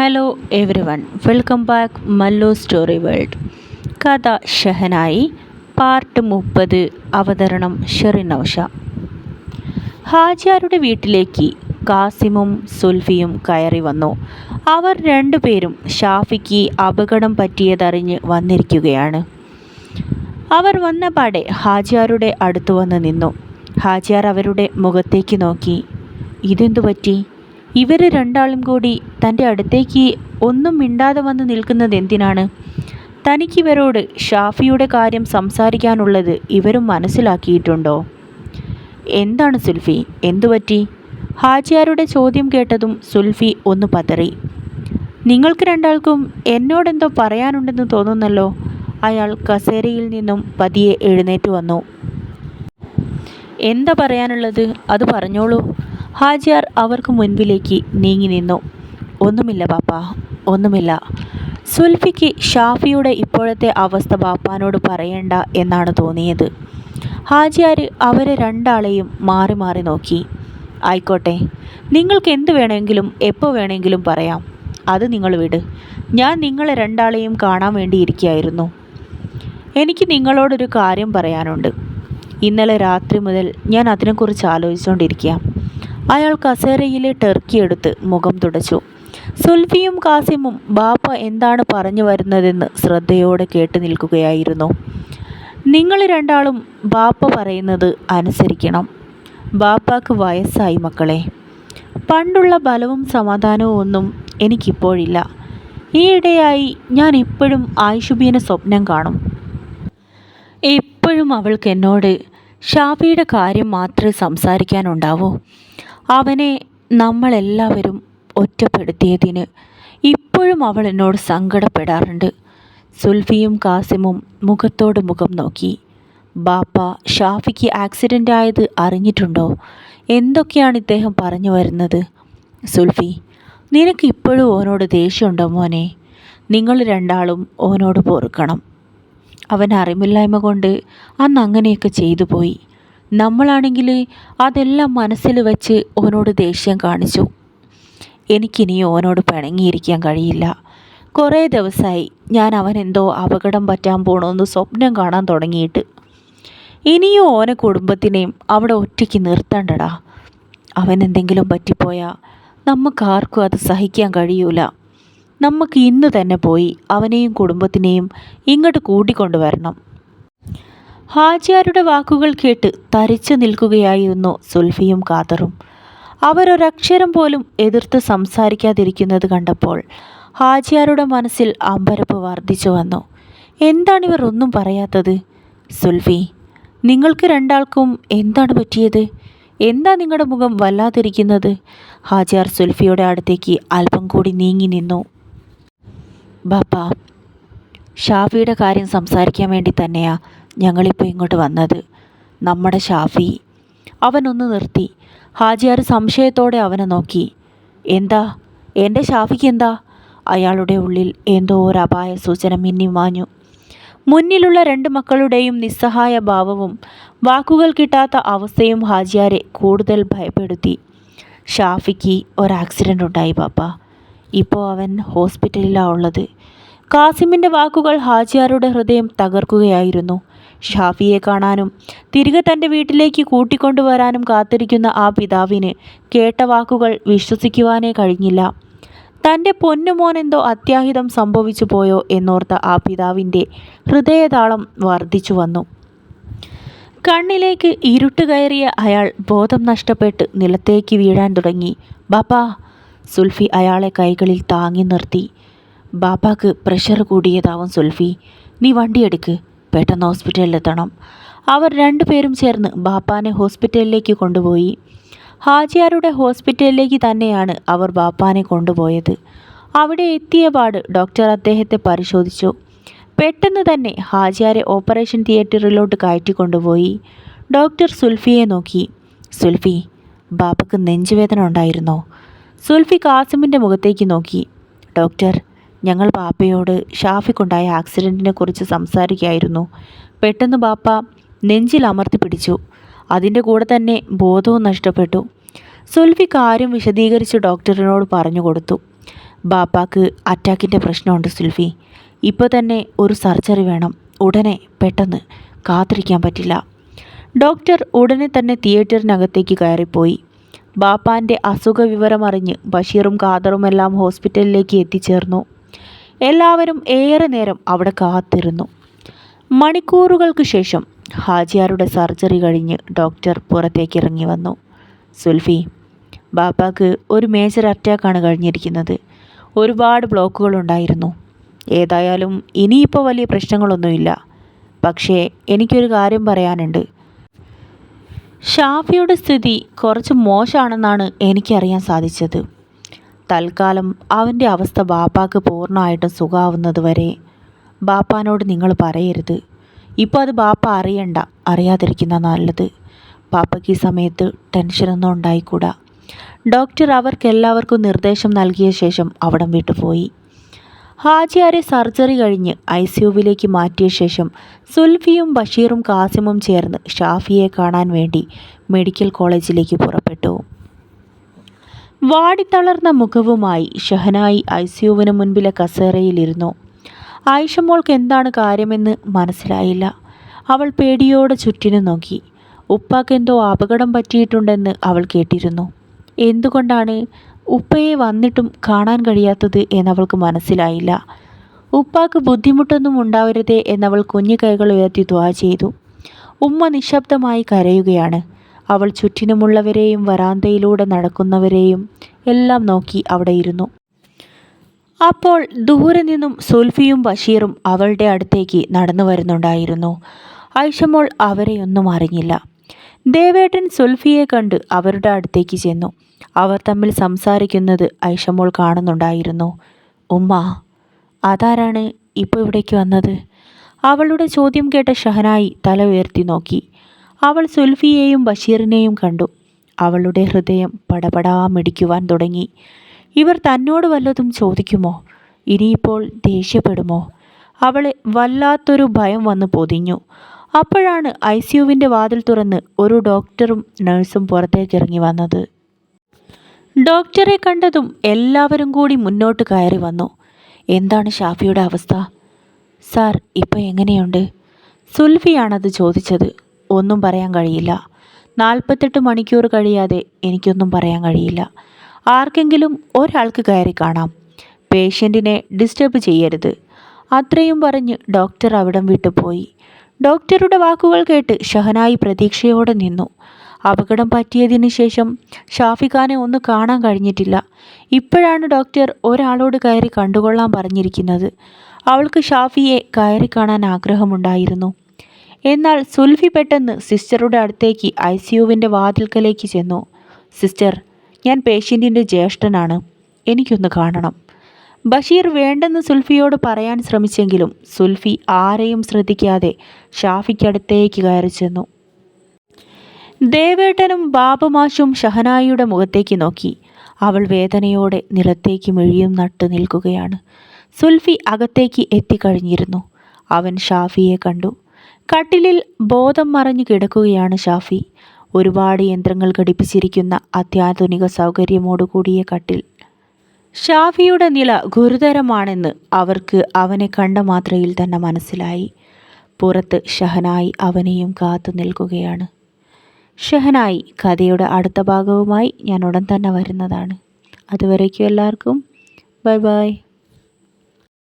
Hello everyone welcome back Mallu story world കഥ Shehnai part മുപ്പത് അവതരണം ഷെറിനൌഷ ഹാജിയാരുടെ വീട്ടിലേക്ക് കാസിമും സുൽഫിയും കയറി വന്നു. അവർ രണ്ടുപേരും ഷാഫിക്ക് അപകടം പറ്റിയതറിഞ്ഞ് വന്നിരിക്കുകയാണ്. അവർ വന്ന പാടെ ഹാജിയാരുടെ അടുത്തു വന്ന് നിന്നു. ഹാജിയാർ അവരുടെ മുഖത്തേക്ക് നോക്കി. ഇതെന്തു പറ്റി ഇവർ രണ്ടാളും കൂടി തന്റെ അടുത്തേക്ക് ഒന്നും മിണ്ടാതെ വന്ന് നിൽക്കുന്നത് എന്തിനാണ്? തനിക്കിവരോട് ഷാഫിയുടെ കാര്യം സംസാരിക്കാനുള്ളത് ഇവരും മനസ്സിലാക്കിയിട്ടുണ്ടോ? എന്താണ് സുൽഫി? എന്തുപറ്റി? ഹാജിയാരുടെ ചോദ്യം കേട്ടതും സുൽഫി ഒന്ന് പതറി. നിങ്ങൾക്ക് രണ്ടാൾക്കും എന്നോടെന്തോ പറയാനുണ്ടെന്ന് തോന്നുന്നല്ലോ. അയാൾ കസേരയിൽ നിന്നും പതിയെ എഴുന്നേറ്റ് വന്നു. എന്താ പറയാനുള്ളത്? അത് പറഞ്ഞോളൂ. ഹാജിയാർ അവർക്ക് മുൻപിലേക്ക് നീങ്ങി നിന്നു. ഒന്നുമില്ല ബാപ്പ ഒന്നുമില്ല. സുൽഫിക്ക് ഷാഫിയുടെ ഇപ്പോഴത്തെ അവസ്ഥ ബാപ്പാനോട് പറയണ്ട എന്നാണ് തോന്നിയത്. ഹാജിയാർ അവരെ രണ്ടാളെയും മാറി മാറി നോക്കി. ആയിക്കോട്ടെ നിങ്ങൾക്ക് എന്ത് വേണമെങ്കിലും എപ്പോൾ വേണമെങ്കിലും പറയാം. അത് നിങ്ങൾ വിട്. ഞാൻ നിങ്ങളെ രണ്ടാളെയും കാണാൻ വേണ്ടിയിരിക്കുകയായിരുന്നു എനിക്ക് നിങ്ങളോടൊരു കാര്യം പറയാനുണ്ട്. ഇന്നലെ രാത്രി മുതൽ ഞാൻ അതിനെക്കുറിച്ച് ആലോചിച്ചുകൊണ്ടിരിക്കുക അയാൾ കസേരയിലെ ടെർക്കി എടുത്ത് മുഖം തുടച്ചു. സുൽഫിയും കാസിമും ബാപ്പ എന്താണ് പറഞ്ഞു വരുന്നതെന്ന് ശ്രദ്ധയോടെ കേട്ടു നിൽക്കുകയായിരുന്നു. നിങ്ങൾ രണ്ടാളും ബാപ്പ പറയുന്നത് അനുസരിക്കണം. ബാപ്പാക്ക് വയസ്സായി മക്കളെ. പണ്ടുള്ള ബലവും സമാധാനവും ഒന്നും എനിക്കിപ്പോഴില്ല. ഈയിടെയായി ഞാൻ എപ്പോഴും ആയിഷുബീനെ സ്വപ്നം കാണും. എപ്പോഴും അവൾക്ക് എന്നോട് ഷാഫിയുടെ കാര്യം മാത്രമേ സംസാരിക്കാനുണ്ടാവൂ. അവനെ നമ്മളെല്ലാവരും ഒറ്റപ്പെടുത്തിയതിന് ഇപ്പോഴും അവൾ എന്നോട് സങ്കടപ്പെടാറുണ്ട്. സുൽഫിയും കാസിമും മുഖത്തോട് മുഖം നോക്കി. ബാപ്പ ഷാഫിക്ക് ആക്സിഡന്റ് ആയത് അറിഞ്ഞിട്ടുണ്ടോ? എന്തൊക്കെയാണ് ഇദ്ദേഹം പറഞ്ഞു വരുന്നത്? സുൽഫി നിനക്ക് ഇപ്പോഴും ഓനോട് ദേഷ്യമുണ്ടോ മോനെ? നിങ്ങൾ രണ്ടാളും ഓനോട് പൊറുക്കണം. അവൻ അറിവില്ലായ്മ കൊണ്ട് അന്ന് അങ്ങനെയൊക്കെ ചെയ്തു പോയി. നമ്മളാണെങ്കിൽ അതെല്ലാം മനസ്സിൽ വെച്ച് ഓനോട് ദേഷ്യം കാണിച്ചു. എനിക്കിനി ഓനോട് പിണങ്ങിയിരിക്കാൻ കഴിയില്ല. കുറേ ദിവസമായി ഞാൻ അവൻ എന്തോ അപകടം പറ്റാൻ പോണമെന്ന് സ്വപ്നം കാണാൻ തുടങ്ങിയിട്ട്. ഇനിയും ഓനെ കുടുംബത്തിനെയും അവിടെ ഒറ്റയ്ക്ക് നിർത്തണ്ടടാ. അവൻ എന്തെങ്കിലും പറ്റിപ്പോയാൽ നമുക്കാർക്കും അത് സഹിക്കാൻ കഴിയൂല. നമുക്ക് ഇന്ന് തന്നെ പോയി അവനെയും കുടുംബത്തിനെയും ഇങ്ങോട്ട് കൂട്ടിക്കൊണ്ടുവരണം. ഹാജിയാരുടെ വാക്കുകൾ കേട്ട് തരിച്ചു നിൽക്കുകയായിരുന്നു സുൽഫിയും കാതറും അവരൊരക്ഷരം പോലും എതിർത്ത് സംസാരിക്കാതിരിക്കുന്നത് കണ്ടപ്പോൾ ഹാജിയാരുടെ മനസ്സിൽ അമ്പരപ്പ് വർദ്ധിച്ചു വന്നു. എന്താണിവർ ഒന്നും പറയാത്തത്? സുൽഫി നിങ്ങൾക്ക് രണ്ടാൾക്കും എന്താണ് പറ്റിയത്? എന്താ നിങ്ങളുടെ മുഖം വല്ലാതിരിക്കുന്നത്? ഹാജിയാർ സുൽഫിയുടെ അടുത്തേക്ക് അല്പം കൂടി നീങ്ങി നിന്നു. ബാപ്പ ഷാഫിയുടെ കാര്യം സംസാരിക്കാൻ വേണ്ടി തന്നെയാ. ഞങ്ങളിപ്പോൾ ഇങ്ങോട്ട് വന്നത്. നമ്മുടെ ഷാഫി. അവനൊന്ന് നിർത്തി. ഹാജിയാർ സംശയത്തോടെ അവനെ നോക്കി. എന്താ? എന്റെ ഷാഫിക്ക് എന്താ? അയാളുടെ ഉള്ളിൽ എന്തോ ഒരു അപായ സൂചന മിന്നിമാഞ്ഞു മുന്നിലുള്ള രണ്ട് മക്കളുടെയും നിസ്സഹായ ഭാവവും വാക്കുകൾ കിട്ടാത്ത അവസ്ഥയും ഹാജിയാരെ കൂടുതൽ ഭയപ്പെടുത്തി. ഷാഫിക്ക് ഒരു ആക്സിഡന്റ് ഉണ്ടായി പാപ്പ. ഇപ്പോൾ അവൻ ഹോസ്പിറ്റലിലാണ് ഉള്ളത്. കാസിമിന്റെ വാക്കുകൾ ഹാജിയാരുടെ ഹൃദയം തകർക്കുകയായിരുന്നു. ഷാഫിയെ കാണാനും തിരികെ തന്റെ വീട്ടിലേക്ക് കൂട്ടിക്കൊണ്ടുവരാനും കാത്തിരിക്കുന്ന ആ പിതാവിന് കേട്ട വാക്കുകൾ വിശ്വസിക്കുവാനേ കഴിഞ്ഞില്ല. തന്റെ പൊന്നുമോനെന്തോ അത്യാഹിതം സംഭവിച്ചു പോയോ എന്നോർത്ത ആ പിതാവിന്റെ ഹൃദയതാളം വർദ്ധിച്ചു വന്നു. കണ്ണിലേക്ക് ഇരുട്ട് കയറിയ അയാൾ ബോധം നഷ്ടപ്പെട്ട് നിലത്തേക്ക് വീഴാൻ തുടങ്ങി. ബാപ്പാ സുൽഫി അയാളെ കൈകളിൽ താങ്ങി നിർത്തി. ബാപ്പാക്ക് പ്രഷർ കൂടിയതാവും സുൽഫി. നീ വണ്ടിയെടുക്ക്. പെട്ടെന്ന് ഹോസ്പിറ്റലിലെത്തണം. അവർ രണ്ടുപേരും ചേർന്ന് ബാപ്പാനെ ഹോസ്പിറ്റലിലേക്ക് കൊണ്ടുപോയി. ഹാജിയാരുടെ ഹോസ്പിറ്റലിലേക്ക് തന്നെയാണ് അവർ ബാപ്പാനെ കൊണ്ടുപോയത്. അവിടെ എത്തിയ പാട് ഡോക്ടർ അദ്ദേഹത്തെ പരിശോധിച്ചു. പെട്ടെന്ന് തന്നെ ഹാജിയാരെ ഓപ്പറേഷൻ തിയേറ്ററിലോട്ട് കയറ്റിക്കൊണ്ടുപോയി. ഡോക്ടർ സുൽഫിയെ നോക്കി. സുൽഫി ബാപ്പക്ക് നെഞ്ചുവേദന ഉണ്ടായിരുന്നോ? സുൽഫി കാസിമിന്റെ മുഖത്തേക്ക് നോക്കി. ഡോക്ടർ ഞങ്ങൾ ബാപ്പയോട് ഷാഫിക്കുണ്ടായ ആക്സിഡന്റിനെ കുറിച്ച് സംസാരിക്കുകയായിരുന്നു. പെട്ടെന്ന് ബാപ്പ നെഞ്ചിൽ അമർത്തി പിടിച്ചു. അതിന്റെ കൂടെ തന്നെ ബോധവും നഷ്ടപ്പെട്ടു. സുൽഫി കാര്യം വിശദീകരിച്ച് ഡോക്ടറിനോട് പറഞ്ഞു കൊടുത്തു. ബാപ്പാക്ക് അറ്റാക്കിന്റെ പ്രശ്നമുണ്ട് സുൽഫി. ഇപ്പോൾ തന്നെ ഒരു സർജറി വേണം. ഉടനെ പെട്ടെന്ന് കാത്തിരിക്കാൻ പറ്റില്ല. ഡോക്ടർ ഉടനെ തന്നെ തിയേറ്ററിനകത്തേക്ക് കയറിപ്പോയി. ബാപ്പാന്റെ അസുഖ വിവരമറിഞ്ഞ് ബഷീറും ഖാദറുമെല്ലാം ഹോസ്പിറ്റലിലേക്ക് എത്തിച്ചേർന്നു. എല്ലാവരും ഏറെ നേരം അവിടെ കാത്തിരുന്നു. മണിക്കൂറുകൾക്ക് ശേഷം ഹാജിയാരുടെ സർജറി കഴിഞ്ഞ് ഡോക്ടർ പുറത്തേക്ക് ഇറങ്ങി വന്നു. സുൽഫി ബാപ്പാക്ക് ഒരു മേജർ അറ്റാക്കാണ് കഴിഞ്ഞിരിക്കുന്നത്. ഒരുപാട് ബ്ലോക്കുകൾ ഉണ്ടായിരുന്നു. ഏതായാലും ഇനിയിപ്പോൾ വലിയ പ്രശ്നങ്ങളൊന്നുമില്ല. പക്ഷേ എനിക്കൊരു കാര്യം പറയാനുണ്ട്. ഷാഫിയുടെ സ്ഥിതി കുറച്ച് മോശമാണെന്നാണ് എനിക്കറിയാൻ സാധിച്ചത്. തൽക്കാലം അവന്റെ അവസ്ഥ ബാപ്പാക്ക് പൂർണമായിട്ടും സുഖാവുന്നതുവരെ ബാപ്പാനോട് നിങ്ങൾ പറയരുത്. ഇപ്പോൾ അത് ബാപ്പ അറിയണ്ട. അറിയാതിരിക്കുന്ന നല്ലത്. പാപ്പയ്ക്ക് ഈ സമയത്ത് ടെൻഷനൊന്നും ഉണ്ടായിക്കൂടാ. ഡോക്ടർ അവർക്കെല്ലാവർക്കും നിർദ്ദേശം നൽകിയ ശേഷം അവിടം വിട്ടുപോയി ഹാജിയാരെ സർജറി കഴിഞ്ഞ് ഐ സിയുവിലേക്ക് മാറ്റിയ ശേഷം സുൽഫിയും ബഷീറും കാസിമും ചേർന്ന് ഷാഫിയെ കാണാൻ വേണ്ടി മെഡിക്കൽ കോളേജിലേക്ക് പുറപ്പെട്ടു. വാടിത്തളർന്ന മുഖവുമായി ഷഹനായി ഐ സിയുവിന് മുൻപിലെ കസേരയിലിരുന്നു. ആയിഷമോൾക്ക് എന്താണ് കാര്യമെന്ന് മനസ്സിലായില്ല. അവൾ പേടിയോടെ ചുറ്റിനു നോക്കി. ഉപ്പാക്കെന്തോ അപകടം പറ്റിയിട്ടുണ്ടെന്ന് അവൾ കേട്ടിരുന്നു. എന്തുകൊണ്ടാണ് ഉപ്പയെ വന്നിട്ടും കാണാൻ കഴിയാത്തത് എന്നവൾക്ക് മനസ്സിലായില്ല. ഉപ്പാക്ക് ബുദ്ധിമുട്ടൊന്നും ഉണ്ടാവരുതേ എന്നവൾ കുഞ്ഞു കൈകൾ ഉയർത്തി ദ്വാ ചെയ്തു. ഉമ്മ നിശബ്ദമായി കരയുകയാണ്. അവൾ ചുറ്റിനുമുള്ളവരെയും വരാന്തയിലൂടെ നടക്കുന്നവരെയും എല്ലാം നോക്കി അവിടെ ഇരുന്നു. അപ്പോൾ ദൂരെ നിന്നും സുൽഫിയും ബഷീറും അവളുടെ അടുത്തേക്ക് നടന്നു വരുന്നുണ്ടായിരുന്നു. ഐഷമോൾ അവരെയൊന്നും അറിഞ്ഞില്ല. ദേവേട്ടൻ സുൽഫിയെ കണ്ട് അവരുടെ അടുത്തേക്ക് ചെന്നു. അവർ തമ്മിൽ സംസാരിക്കുന്നത് ഐഷമോൾ കാണുന്നുണ്ടായിരുന്നു. ഉമ്മ അതാരാണ് ഇപ്പോൾ ഇവിടേക്ക് വന്നത്? അവളുടെ ചോദ്യം കേട്ട ഷഹനായി തല ഉയർത്തി നോക്കി. അവൾ സുൽഫിയെയും ബഷീറിനെയും കണ്ടു. അവളുടെ ഹൃദയം പടപടാ മിടിക്കുവാൻ തുടങ്ങി. ഇവർ തന്നോട് വല്ലതും ചോദിക്കുമോ? ഇനിയിപ്പോൾ ദേഷ്യപ്പെടുമോ? അവളെ വല്ലാത്തൊരു ഭയം വന്നു പൊതിഞ്ഞു. അപ്പോഴാണ് ഐ സിയുവിന്റെ വാതിൽ തുറന്ന് ഒരു ഡോക്ടറും നഴ്സും പുറത്തേക്ക് ഇറങ്ങി വന്നത്. ഡോക്ടറെ കണ്ടതും എല്ലാവരും കൂടി മുന്നോട്ട് കയറി വന്നു. എന്താണ് ഷാഫിയുടെ അവസ്ഥ? സാർ ഇപ്പോൾ എങ്ങനെയുണ്ട്? സുൽഫിയാണത് ചോദിച്ചത്. ഒന്നും പറയാൻ കഴിയില്ല. നാൽപ്പത്തെട്ട് മണിക്കൂർ കഴിയാതെ എനിക്കൊന്നും പറയാൻ കഴിയില്ല. ആർക്കെങ്കിലും ഒരാൾക്ക് കയറി കാണാം. പേഷ്യന്റിനെ ഡിസ്റ്റർബ് ചെയ്യരുത്. അത്രയും പറഞ്ഞ് ഡോക്ടർ അവിടം വിട്ടു പോയി. ഡോക്ടറുടെ വാക്കുകൾ കേട്ട് ഷഹനായി പ്രതീക്ഷയോടെ നിന്നു. അപകടം പറ്റിയതിനു ശേഷം ഷാഫിഖാനെ ഒന്ന് കാണാൻ കഴിഞ്ഞിട്ടില്ല. ഇപ്പോഴാണ് ഡോക്ടർ ഒരാളോട് കയറി കണ്ടുകൊള്ളാൻ പറഞ്ഞിരിക്കുന്നത്. അവൾക്ക് ഷാഫിയെ കയറി കാണാൻ ആഗ്രഹമുണ്ടായിരുന്നു. എന്നാൽ സുൽഫി പെട്ടെന്ന് സിസ്റ്ററുടെ അടുത്തേക്ക് ഐ സിയുവിന്റെ വാതിൽക്കലേക്ക് ചെന്നു. സിസ്റ്റർ ഞാൻ പേഷ്യന്റിന്റെ ജ്യേഷ്ഠനാണ്. എനിക്കൊന്ന് കാണണം. ബഷീർ വേണ്ടെന്ന് സുൽഫിയോട് പറയാൻ ശ്രമിച്ചെങ്കിലും സുൽഫി ആരെയും ശ്രദ്ധിക്കാതെ ഷാഫിക്കടുത്തേക്ക് കയറി ചെന്നു. ദേവേട്ടനും ബാബുമാഷും ഷഹനായിയുടെ മുഖത്തേക്ക് നോക്കി. അവൾ വേദനയോടെ നിലത്തേക്ക് മെഴിയും നട്ടു നിൽക്കുകയാണ്. സുൽഫി അകത്തേക്ക് എത്തിക്കഴിഞ്ഞിരുന്നു. അവൻ ഷാഫിയെ കണ്ടു. കട്ടിലിൽ ബോധം മറഞ്ഞു കിടക്കുകയാണ് ഷാഫി. ഒരുപാട് യന്ത്രങ്ങൾ ഘടിപ്പിച്ചിരിക്കുന്ന അത്യാധുനിക സൗകര്യമോടുകൂടിയ കട്ടിൽ. ഷാഫിയുടെ നില ഗുരുതരമാണെന്ന് അവർക്ക് അവനെ കണ്ട മാത്രയിൽ തന്നെ മനസ്സിലായി. പുറത്ത് ഷഹനായി അവനെയും കാത്തു നിൽക്കുകയാണ്. ഷഹനായി കഥയുടെ അടുത്ത ഭാഗവുമായി ഞാൻ ഉടൻ തന്നെ വരുന്നതാണ്. അതുവരേക്കും എല്ലാവർക്കും ബൈ ബൈ.